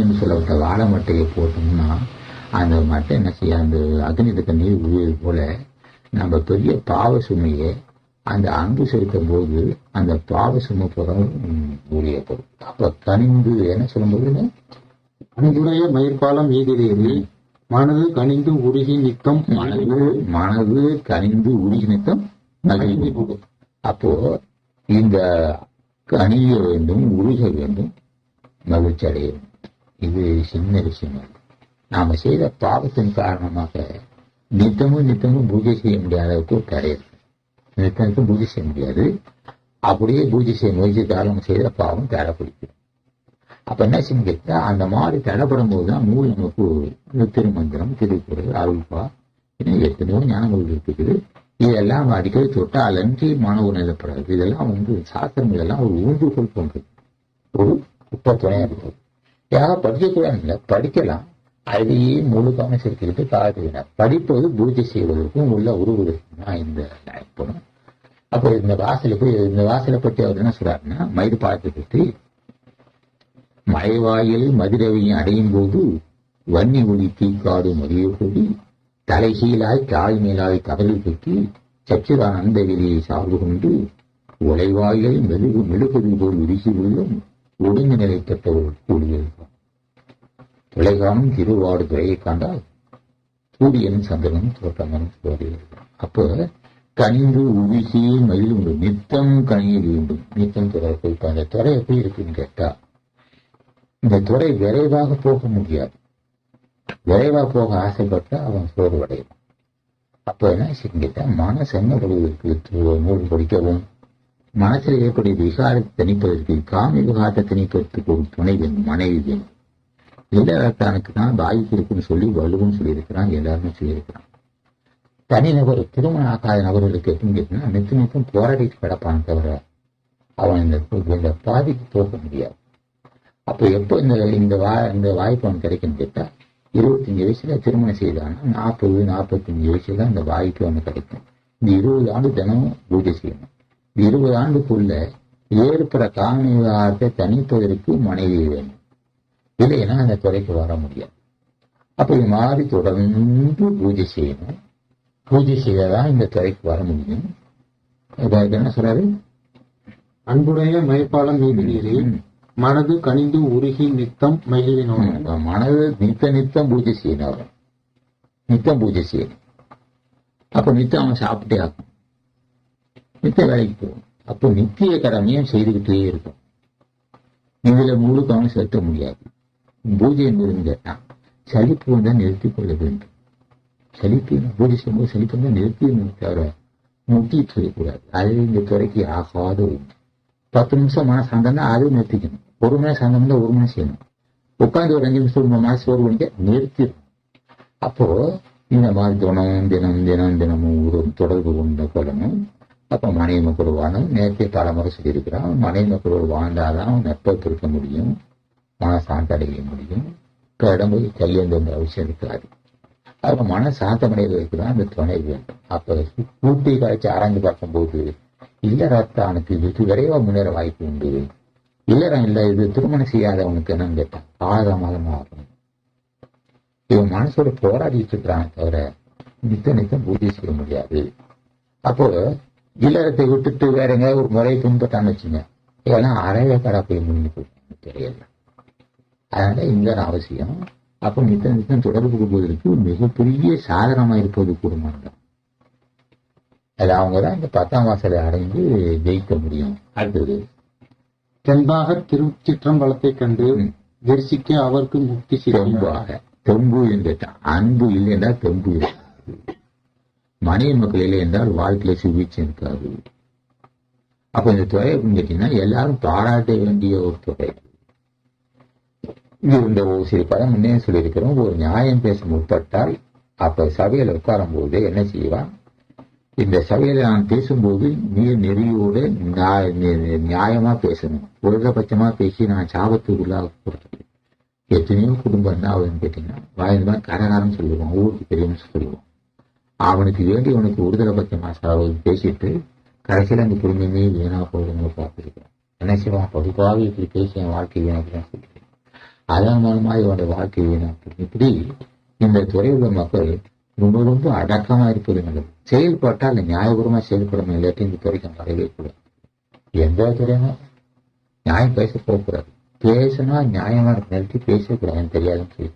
என்று சொல்லப்பட்ட வாழை மட்டையை போட்டோம்னா அந்த மட்டை என்ன செய்ய அந்த அக்னிதக்க நீர் உரியது போல நம்ம பெரிய பாவ சுமையை அந்த அன்பு செலுத்தும் போது அந்த பாவ சுமை புறம் உரியப்படும் அப்ப கனிந்து என்ன சொல்லும்போது அன்புடைய மயிர்காலம் ஈதிலேறி மனது கனிந்து உருகி நித்தம் மனது மனது கனிந்து உருகினத்தம் மகிழ்ச்சி. அப்போ இந்த கனிய வேண்டும் உருக வேண்டும் மகிழ்ச்சி அடைய வேண்டும். இது சின்ன விஷயம்? நாம செய்த பாவத்தின் காரணமாக நித்தமும் நித்தமும் பூஜை செய்ய முடியாத அளவுக்கு ஒரு தடை பூஜை செய்ய முடியாது. அப்படியே பூஜை செய்ய முயற்சித்தாலும் செய்த பாவம் தடை பிடிக்கும் அப்ப என்ன செய்யும் கேட்டா அந்த மாதிரி தடைப்படும் போதுதான் நூல் நமக்கு திருமந்திரம் திருக்குறள் அருள்பா இன்னும் எத்தனையோ ஞானங்கள் இருக்குது. இதெல்லாம் அடிக்கடி தொட்டால் அலன்றி மாணவர் நிலப்படாது இதெல்லாம் வந்து சாஸ்திரம் இதெல்லாம் ஒரு ஊன்றுகோல் போன்றது. ஒரு குப்பை துணையா இருக்குது யாரா படிக்கக்கூடாது இல்லை படிக்கலாம். அதையே முழு கவனம் செலுத்திக்கிட்டு படிப்பது பூஜை செய்வதற்கும் உள்ள உருவதற்கும் தான் இந்த படம் அப்போ இந்த வாசலை போய் இந்த வாசலை பற்றி அவர் என்ன சொல்றாருன்னா மயில் பார்த்துக்கிட்டு மலைவாயில் மதுரவையும் அடையும் போது வன்னி ஒளி தீக்காடு மதிய கூடி தலைகீழாய் தாய் மேலாய் கடலில் கட்டி சச்சுரானந்த வெளியை சார்பு கொண்டு உலைவாயில் மெழுகு மெழுகுதி போல் விரிசி உள்ளும் ஒடுங்கு நிலை பெற்றவர் கூடியிருக்கும் தொலைகாணும் திருவாடு துறையை கண்டால் சூரியனும் சந்திரனும் தோற்றமனும் தோன்றியிருக்கும் அப்போ கனிந்து உருகி மயிலுண்டு நித்தம் கனியில் வேண்டும் நித்தம் துறை போய் அந்த துறை எப்படி இருக்குன்னு கேட்டா இந்த துறை விரைவாக போக முடியாது. விரைவா போக ஆசைப்பட்டா அவன் சோர்வடையும் அப்போ என்ன செஞ்சுட்டா மனசு என்ன பண்ணுவதற்கு நூல் படிக்கவும் மனசில் ஏற்படைய விகாரத்தை தணிப்பதற்கு காமி விகாரத்தை தணிப்பதற்கு ஒரு துணை வேணும் மனைவி வேணும் இல்லறத்தானுக்கு தான் பாதிப்பு இருக்குன்னு சொல்லி வலுவும் சொல்லியிருக்கிறான் எல்லாருமே சொல்லியிருக்கிறான். தனிநபர் திருமணம் ஆகாத நபர்களுக்கு எப்படின்னு கேட்டீங்கன்னா நித்து நித்தம் போராடிட்டு கிடப்பான் தவிர அவன் இந்த இந்த பாதிக்கு போக முடியாது. அப்போ எப்போ இந்த இந்த வா இந்த வாய்ப்பு அவன் கிடைக்குன்னு கேட்டா இருபத்தஞ்சு வயசுல திருமணம் செய்தான்னா நாற்பது நாற்பத்தஞ்சு வயசுல இந்த வாய்ப்பு அவனுக்கு கிடைக்கும். இந்த இருபது ஆண்டு தினமும் பூஜை செய்யணும். இருபது ஆண்டுக்குள்ள ஏற்பட காமிவாரத்தை தணிப்பதற்கு மனைவி வேணும் இல்லைன்னா அந்த துறைக்கு வர முடியாது. அப்ப இது மாதிரி தொடர்ந்து பூஜை செய்யணும். பூஜை செய்தாதான் இந்த துறைக்கு வர முடியும். என்ன சொல்றாரு? அன்புடைய மயிர்காலம் ஈதிலேறி மனது கனிந்து உருகி நித்தம் மகிழினோம் மனது நித்த நித்தம் பூஜை செய்யணும் நித்தம் பூஜை செய்யணும். அப்ப நித்தம் அவன் சாப்பிட்டே ஆகும் நித்த வேலைக்கு போகும். அப்போ நித்திய கடமையும் செய்துக்கிட்டே இருக்கும். இதுல முழு கவனம் செலுத்த முடியாது. பூஜை என்பதுன்னு சலிப்பு வந்தால் நிறுத்திக் கொள்ள வேண்டும். சலிப்பு பூஜை செய்யும்போது சலிப்பு வந்தால் நிறுத்தி தவிர முட்டி சொல்லக்கூடாது அது இந்த துறைக்கு ஆகாத ஒன்று பத்து நிமிஷம் மன அந்தந்தா அது நிறுத்திக்கணும். ஒரு மணி நேரம் தான் ஒரு மணி செய்யணும். உட்காந்து ஒரு அஞ்சு நிமிஷம் மூணு மாதம் ஒரு மணிக்கு நிறுத்திடும் அப்போ இந்த மாதிரி தினம் தினம் தினம் தினமும் ஒரு தொடர்பு கொண்ட கொள்ளணும் அப்போ மனைவி மக்கள் வாழும் நேரத்தை தலைமுறை சொல்லியிருக்கிறான் மனைவி மக்கள் வாழ்ந்தாதான் நட்பை இருக்க முடியும் மன சாந்தடைய முடியும். இப்போ இடம்போது கல்யாணம் என்ற அவசியம் இருக்காது. அப்ப மன சாந்தமடைவதற்கு தான் அந்த துணை வேண்டும். அப்போ கூட்டி காய்ச்சி ஆராய்ந்து பார்க்கும்போது இல்லறத்தானுக்கு இது விரைவாக முன்னேற வாய்ப்பு உண்டு. இல்லறம் இல்லை இது திருமணம் செய்யாதவனுக்கு என்னன்னு கேட்டான் காலமாக ஆகும் இவன் மனசோட போராடிட்டு இருக்கிறான் தவிர நித்த நித்தம் பூஜை செய்ய முடியாது. அப்போ இல்லறத்தை விட்டுட்டு வேற எங்கேயாவது ஒரு முறையை பின்பற்றான்னு வச்சுங்க. இதெல்லாம் அரைய கடா போய் முடிஞ்சு போயிட்டாங்க தெரியல. அதனால இந்த அவசியம். அப்போ நித்தம் நித்தம் தொடர்பு கொள்வதற்கு மிகப்பெரிய சாதனமா இருப்பது குடும்பம் அது அவங்க தான் இந்த பத்தாம் வாசலை அடைந்து ஜெயிக்க முடியும். அடுத்தது தென்பாக திருச்சிற்றம்பலத்தைக் கண்டு தரிசிக்க அவருக்கு முக்தி தெம்பாக. தெம்பு என்று அன்பு இல்லை என்றால் தெம்பு இருக்காது. மனித மக்கள் இல்லை என்றால் வாழ்க்கையில சுவீச்சு இருக்காது. அப்ப இந்த துறை அப்படின்னு கேட்டீங்கன்னா எல்லாரும் பாராட்ட வேண்டிய ஒரு துறை. இது இந்த ஒரு சில பதம் முன்னே சொல்லியிருக்கிறோம். ஒரு நியாயம் பேச முற்பட்டால் அப்ப சபையில உட்காரும் போது என்ன செய்வான்? இந்த சபையில நான் பேசும்போது நீர் நெறியோட நியாய- நி- நியாயமா பேசணும். உலகபட்சமா பேசி நான் சாபத்துக்குள்ளாக கொடுத்தேன் எத்தனையோ குடும்பம் என்ன ஆகுதுன்னு கேட்டீங்கன்னா வாய்ந்தா கரகாரம் சொல்லுவோம் ஊருக்கு தெரியும்னு சொல்லுவோம் அவனுக்கு வேண்டி அவனுக்கு உறுதலை பட்சமா சாவது பேசிட்டு கடைசியில அந்த குடும்பமே வீணா போகுதுன்னு பார்த்துருக்கேன். என்ன செய்வான்? பகுப்பாக இப்படி பேசி என் வாழ்க்கை வீணாக்குதான் சொல்லிட்டு. அதன் மூலமாக இவனுடைய வாழ்க்கை வீணாக்கும் இப்படி இந்த துறையில் உள்ள மக்கள் ரொம்ப ரொம்ப அடக்கமா இருப்பது நல்லது செயல்பட்டால் நியாயபூர்வமா செயல்படணும் இல்லாட்டி இந்த துறைக்கு வரவே கூடாது. எந்த துறையுமே நியாயம் பேச போகக்கூடாது. பேசினா நியாயமாக இருக்கிற பேசக்கூடாதுன்னு தெரியாதுன்னு சொல்லி